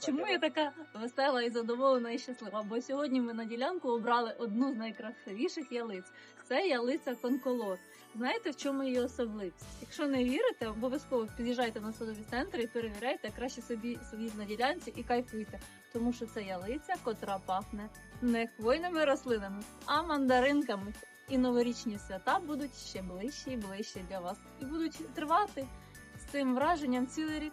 чому я така весела і задоволена і щаслива? Бо сьогодні ми на ділянку обрали одну з найкрасивіших ялиць. Це ялиця конколор. Знаєте, в чому її особливість? Якщо не вірите, обов'язково під'їжджайте на садові центри і перевіряйте краще собі собі на ділянці і кайфуйте, тому що це ялиця, котра пахне не хвойними рослинами, а мандаринками. І новорічні свята будуть ще ближче і ближче для вас, і будуть тривати з цим враженням цілий рік.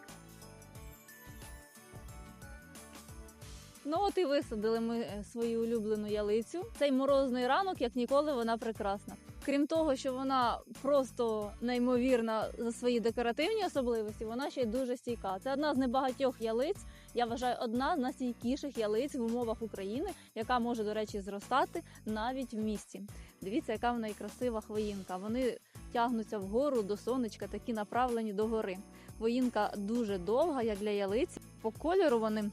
Ну от і висадили ми е, свою улюблену ялицю. Цей морозний ранок, як ніколи, вона прекрасна. Крім того, що вона просто неймовірна за свої декоративні особливості, вона ще й дуже стійка. Це одна з небагатьох ялиць. Я вважаю, одна з найстійкіших ялиць в умовах України, яка може, до речі, зростати навіть в місті. Дивіться, яка в неї красива хвоїнка. Вони тягнуться вгору до сонечка, такі направлені до гори. Хвоїнка дуже довга, як для ялиці. По кольору вони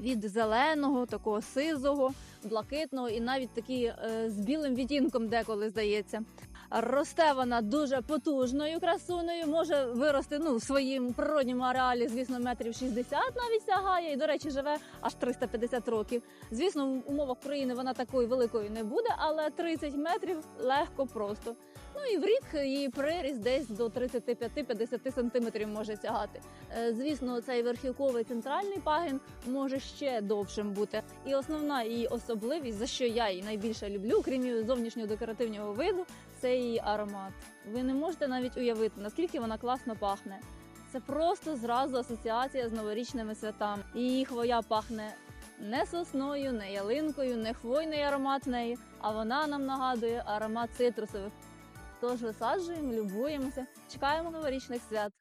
від зеленого, такого сизого, блакитного і навіть такі е, з білим відтінком деколи здається. Росте вона дуже потужною красуною, може вирости ну, в своїм природньому ареалі, звісно, метрів 60 навіть сягає, і, до речі, живе аж 350 років. Звісно, в умовах країни вона такою великою не буде, але 30 метрів легко просто. Ну і в рік її приріст десь до 35-50 сантиметрів може сягати. Е, Звісно, цей верхівковий центральний пагін може ще довшим бути. І основна її особливість, за що я її найбільше люблю, крім її зовнішнього декоративного виду, це її аромат. Ви не можете навіть уявити, наскільки вона класно пахне. Це просто зразу асоціація з новорічними святами. Її хвоя пахне не сосною, не ялинкою, не хвойний аромат неї, а вона нам нагадує аромат цитрусових. Тож висаджуємо, любуємося, чекаємо новорічних свят.